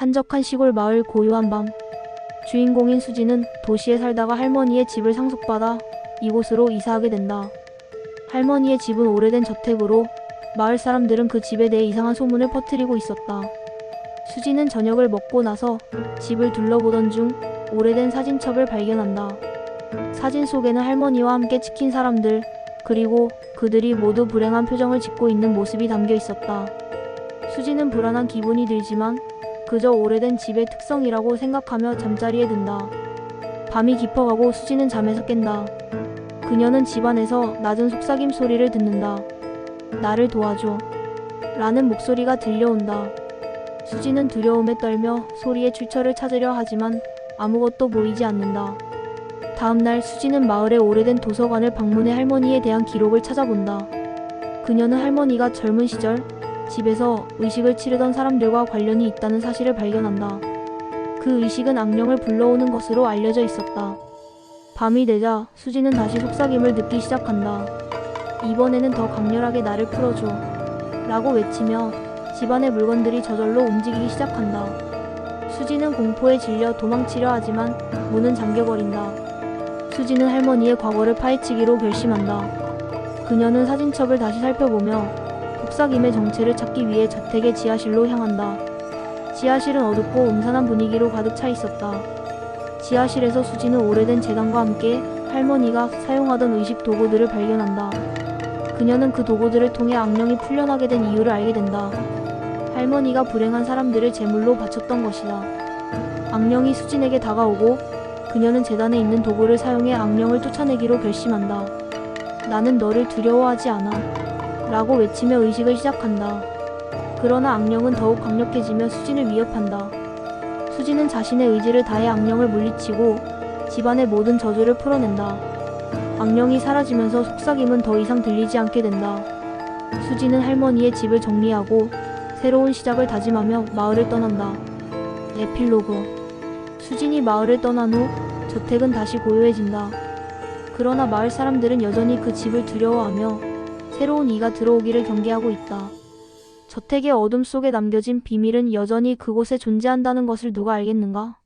한적한 시골 마을 고요한 밤. 주인공인 수지는 도시에 살다가 할머니의 집을 상속받아 이곳으로 이사하게 된다. 할머니의 집은 오래된 저택으로 마을 사람들은 그 집에 대해 이상한 소문을 퍼뜨리고 있었다. 수지는 저녁을 먹고 나서 집을 둘러보던 중 오래된 사진첩을 발견한다. 사진 속에는 할머니와 함께 지킨 사람들, 그리고 그들이 모두 불행한 표정을 짓고 있는 모습이 담겨 있었다. 수지는 불안한 기분이 들지만 그저 오래된 집의 특성이라고 생각하며 잠자리에 든다. 밤이 깊어가고 수지는 잠에서 깬다. 그녀는 집안에서 낮은 속삭임 소리를 듣는다. 나를 도와줘. 라는 목소리가 들려온다. 수지는 두려움에 떨며 소리의 출처를 찾으려 하지만 아무것도 보이지 않는다. 다음 날 수지는 마을의 오래된 도서관을 방문해 할머니에 대한 기록을 찾아본다. 그녀는 할머니가 젊은 시절 집에서 의식을 치르던 사람들과 관련이 있다는 사실을 발견한다. 그 의식은 악령을 불러오는 것으로 알려져 있었다. 밤이 되자 수지는 다시 속삭임을 듣기 시작한다. 이번에는 더 강렬하게 나를 풀어줘. 라고 외치며 집안의 물건들이 저절로 움직이기 시작한다. 수지는 공포에 질려 도망치려 하지만 문은 잠겨버린다. 수지는 할머니의 과거를 파헤치기로 결심한다. 그녀는 사진첩을 다시 살펴보며 속삭임의 정체를 찾기 위해 저택의 지하실로 향한다. 지하실은 어둡고 음산한 분위기로 가득 차 있었다. 지하실에서 수지는 오래된 재단과 함께 할머니가 사용하던 의식 도구들을 발견한다. 그녀는 그 도구들을 통해 악령이 풀려나게 된 이유를 알게 된다. 할머니가 불행한 사람들을 제물로 바쳤던 것이다. 악령이 수진에게 다가오고 그녀는 재단에 있는 도구를 사용해 악령을 쫓아내기로 결심한다. 나는 너를 두려워하지 않아. 라고 외치며 의식을 시작한다. 그러나 악령은 더욱 강력해지며 수진을 위협한다. 수진은 자신의 의지를 다해 악령을 물리치고 집안의 모든 저주를 풀어낸다. 악령이 사라지면서 속삭임은 더 이상 들리지 않게 된다. 수진은 할머니의 집을 정리하고 새로운 시작을 다짐하며 마을을 떠난다. 에필로그 수진이 마을을 떠난 후 저택은 다시 고요해진다. 그러나 마을 사람들은 여전히 그 집을 두려워하며 새로운 이가 들어오기를 경계하고 있다. 저택의 어둠 속에 남겨진 비밀은 여전히 그곳에 존재한다는 것을 누가 알겠는가?